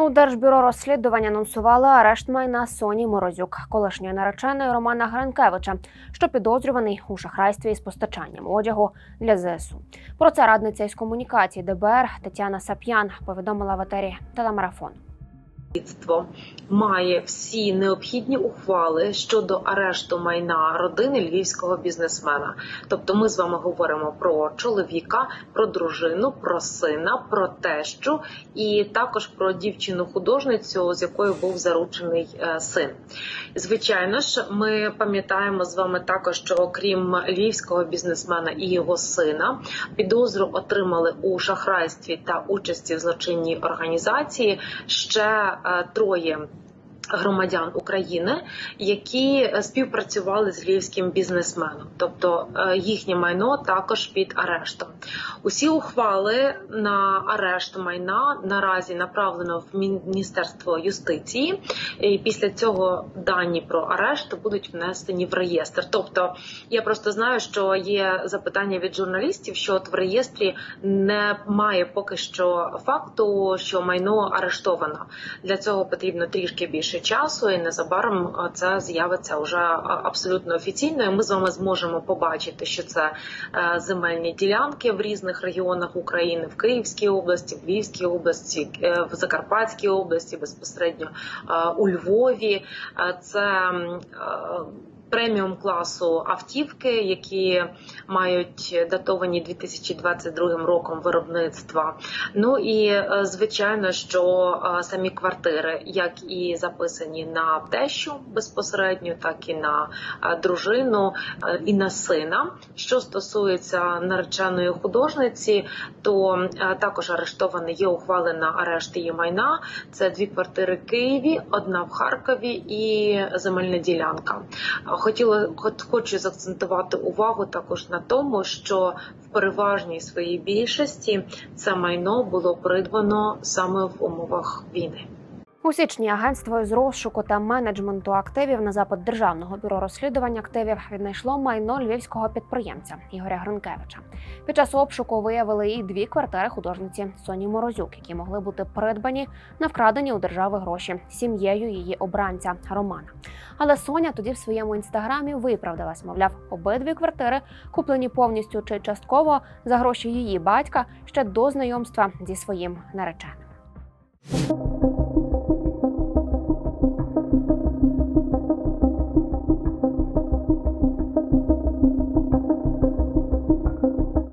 У Держбюро розслідувань анонсували арешт майна Соні Морозюк, колишньої нареченої Романа Гринкевича, що підозрюваний у шахрайстві із постачанням одягу для ЗСУ. Про це радниця із комунікації ДБР Тетяна Сап'ян повідомила в етері телемарафон. Слідство має всі необхідні ухвали щодо арешту майна родини львівського бізнесмена. Тобто, ми з вами говоримо про чоловіка, про дружину, про сина, про тещу і також про дівчину-художницю, з якою був заручений е, син. Звичайно ж, ми пам'ятаємо з вами також, що окрім львівського бізнесмена і його сина, підозру отримали у шахрайстві та участі в злочинній організації ще троє. Громадян України, які е, співпрацювали з львівським бізнесменом, тобто е, їхнє майно також під арештом. Усі ухвали на арешт майна наразі направлено в Міністерство юстиції, і після цього дані про арешт будуть внесені в реєстр. Тобто я просто знаю, що є запитання від журналістів, що от в реєстрі немає поки що факту, що майно арештовано. Для цього потрібно трішки більше часу, і незабаром е, це з'явиться вже абсолютно офіційно. І Ми з вами зможемо побачити, що це е, земельні ділянки в різних регіонах України, в Київській області, в Львівській області, е, в Закарпатській області, безпосередньо е, у Львові. Це преміум класу автівки, які мають датовані 2022 роком виробництва. Ну і е, звичайно, що е, самі квартири, як і записані на тещу безпосередньо, так і на е, дружину і на сина. Що стосується нареченої художниці, то також арештовані є ухвали на арешт її майна. Це дві квартири в Києві, одна в Харкові і земельна ділянка. Хотіла хот- хочу закцентувати увагу також на тому, що в переважній своїй більшості це майно було придбано саме в умовах війни. У січні агентство із розшуку та менеджменту активів на запит державного бюро розслідувань активів віднайшло майно львівського підприємця Ігоря Гринкевича. Під час обшуку виявили і дві квартири художниці Соні Морозюк, які могли бути придбані на вкрадені у держави гроші сім'єю її обранця Романа. Але Соня тоді в своєму інстаграмі виправдалась, мовляв, обидві квартири куплені повністю чи частково за гроші її батька ще до знайомства зі своїм нареченим.